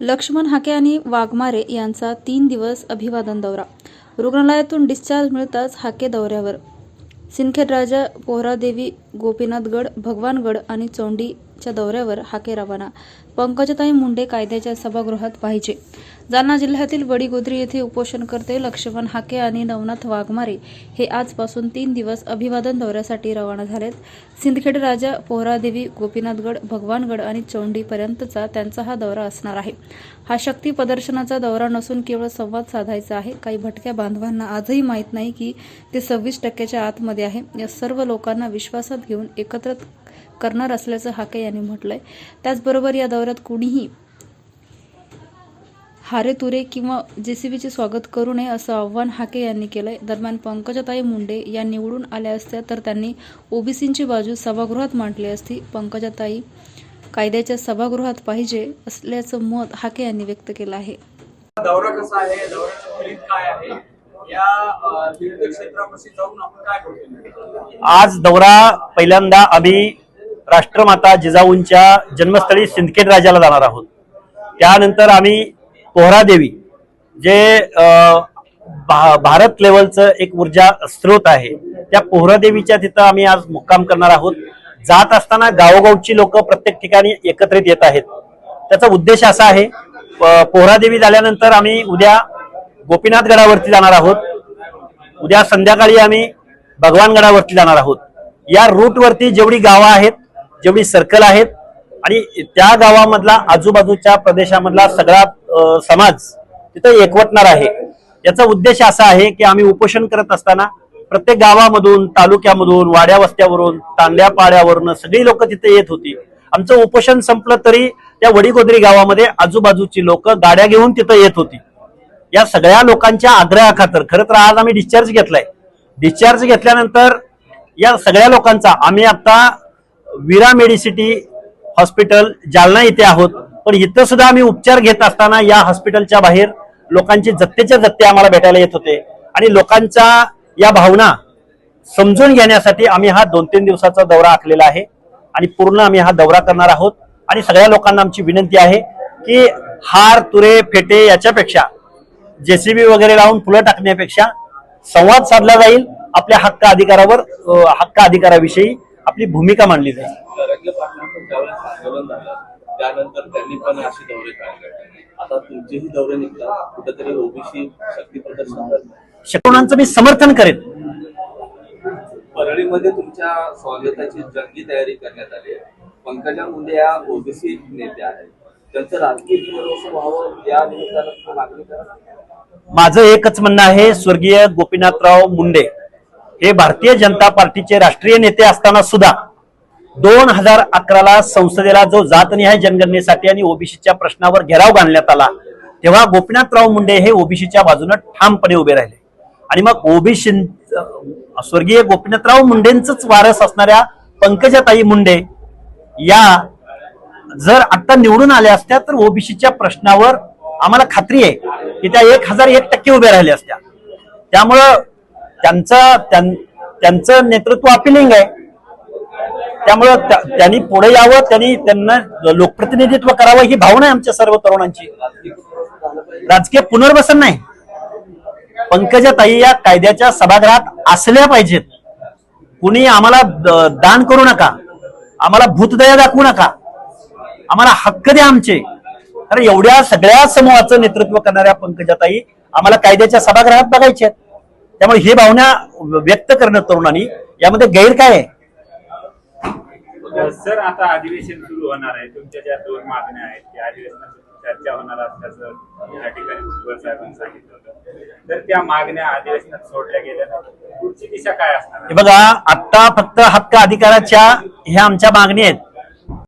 लक्ष्मण हाके आणि वाघमारे यांचा तीन दिवस अभिवादन दौरा. रुग्णालयातून डिस्चार्ज मिळताच हाके दौऱ्यावर. सिंदखेड राजा पोहरादेवी गोपीनाथगड भगवानगड आणि चोंडी च्या दौऱ्यावर हाके रवाना. पंकजताई मुंडे कायद्याच्या सभागृहात पाहिजे जालना जिल्ह्यातील बडीगोद्री येथे उपोषणकर्ते लक्ष्मण हाके आणि नवनाथ वाघमारे हे आजपासून तीन दिवस अभिवादन दौऱ्यासाठी रवाना झालेत. सिंदखेड राजा पोहरादेवी गोपीनाथगड भगवानगड आणि चौंडीपर्यंतचा त्यांचा हा दौरा असणार आहे. हा शक्ती प्रदर्शनाचा दौरा नसून केवळ संवाद साधायचा आहे. काही भटक्या बांधवांना आजही माहीत नाही की ते सव्वीस टक्क्याच्या आतमध्ये आहे. या सर्व लोकांना विश्वासात घेऊन एकत्र करणार असल्याचं हाके यांनी म्हटलंय. त्याचबरोबर या दौऱ्यात कुणीही हारे तुरे किंवा जेसीबीचे स्वागत करू नये असं आव्हान हाके यांनी केलंय. दरम्यान पंकजाताई मुंडे या निवडून आल्या असत्या तर त्यांनी ओबीसींची बाजू सभागृहात मांडली असती. पंकजाताई कायद्याच्या सभागृहात पाहिजे असल्याचं मत हाके यांनी व्यक्त केलं आहे. दौरा कसा आहे? दौऱ्याचं काय आहे? या तीर्थक्षेत्रापाशी जाऊन आपण काय करतो आज दौरा पहिल्यांदा आम्ही राष्ट्रमाता जिजाऊंच्या जन्मस्थळी सिंदखेड राजाला जाणार आहोत. त्यानंतर आम्ही पोहरादेवी जे भा- भारत लेवलचं एक ऊर्जा स्रोत आहे त्या पोहरादेवीच्या तिथं आम्ही आज मुक्काम करणार आहोत. जात असताना गावोगावची लोक प्रत्येक ठिकाणी एकत्रित येत आहेत. त्याचा उद्देश असा आहे प- पोहरादेवी झाल्यानंतर आम्ही उद्या गोपीनाथ गडावरती जाणार आहोत. उद्या संध्याकाळी आम्ही भगवानगडावरती जाणार आहोत. या रूटवरती जेवढी गावं आहेत जेवढी सर्कल आहेत आणि त्या गावामधला आजूबाजूच्या प्रदेशामधला सगळा समाज तिथं एकवटणार आहे. याचा उद्देश असा आहे की आम्ही उपोषण करत असताना प्रत्येक गावामधून तालुक्यामधून वाड्या वस्त्यावरून तांड्या पाड्यावरून सगळी लोक तिथे येत होती. आमचं उपोषण संपलं तरी त्या वडीगोदरी गावामध्ये आजूबाजूची लोक गाड्या घेऊन तिथं येत होती. या सगळ्या लोकांच्या आग्रहाखातर खरं तर आज आम्ही डिस्चार्ज घेतलाय. डिस्चार्ज घेतल्यानंतर या सगळ्या लोकांचा आम्ही आता विरा मेडिसिटी हॉस्पिटल जालना इथे आहोत. पण इथं सुद्धा आम्ही उपचार घेत असताना या हॉस्पिटलच्या बाहेर लोकांची जत्तेच्या जत्ते आम्हाला भेटायला येत होते. आणि लोकांच्या या भावना समजून घेण्यासाठी आम्ही हा दोन तीन दिवसाचा दौरा आखलेला आहे. आणि पूर्ण आम्ही हा दौरा करणार आहोत. आणि सगळ्या लोकांना आमची विनंती आहे की हार तुरे फेटे याच्यापेक्षा जेसीबी वगैरे लावून फुलं टाकण्यापेक्षा संवाद साधला जाईल. आपल्या हक्क अधिकारावर हक्क अधिकाराविषयी आपली भूमिका मांडली जाईल. त्यानंतर त्यांनी पण असे दौरे काढले. आता तुमचेही दौरे निघतात. कुठेतरी ओबीसी शक्ती प्रदर्शन करतात शकुनांचं मी समर्थन करेन. परळीमध्ये तुमच्या स्वागताची जंगी तयारी करण्यात आली आहे. पंकजा मुंडे या ओबीसी नेत्या आहेत. त्यांचं राजकीय पुनर्वसन व्हावं या निमित्तानं तुम्ही मागणी करा. माझं एकच म्हणणं आहे स्वर्गीय गोपीनाथराव मुंडे. हे भारतीय जनता पार्टीचे राष्ट्रीय नेते असताना सुद्धा दोन हजार अकराला संसदेला जो जातनिहाय जनगणनेसाठी आणि ओबीसीच्या प्रश्नावर घेराव घालण्यात आला तेव्हा गोपीनाथराव मुंडे हे ओबीसीच्या बाजूने ठामपणे उभे राहिले. आणि मग ओबीसी स्वर्गीय गोपीनाथराव मुंडेंच वारस असणाऱ्या पंकजाताई मुंडे या जर आता निवडून आल्या असत्या तर ओबीसीच्या प्रश्नावर आम्हाला खात्री आहे की त्या एक हजार एक टक्के उभ्या राहिल्या असत्या. त्यामुळं त्यांचं त्यां- त्यांचं नेतृत्व अपिलिंग आहे. त्यामुळं त्या- त्यांनी पुढे यावं त्यांनी त्यांना लोकप्रतिनिधित्व करावं ही भावना आहे आमच्या सर्व तरुणांची. राजकीय पुनर्वसन नाही. पंकजाताई या कायद्याच्या सभागृहात असल्या पाहिजेत. कुणी आम्हाला द- दान करू नका. आम्हाला भूतदया दाखवू नका. आम्हाला हक्क द्या आमचे. कारण एवढ्या सगळ्या समूहाचं नेतृत्व करणाऱ्या पंकजाताई आम्हाला कायद्याच्या सभागृहात बघायच्या आहेत. त्यामुळे ही भावना व्यक्त करणं तरुणांनी यामध्ये गैर काय आहे? सर आता अधिवेशन सुरू होणार आहे. तुमच्या ज्या दोन मागण्या आहेत त्या अधिवेशनात चर्चा होणार असल्याचं या ठिकाणी भुजबळ साहेबांनी सांगितलं होतं. तर त्या मागण्या अधिवेशनात सोडल्या गेल्या पुढची दिशा काय असणार हे बघा आता फक्त हक्क अधिकाराच्या ह्या आमच्या मागणी आहेत.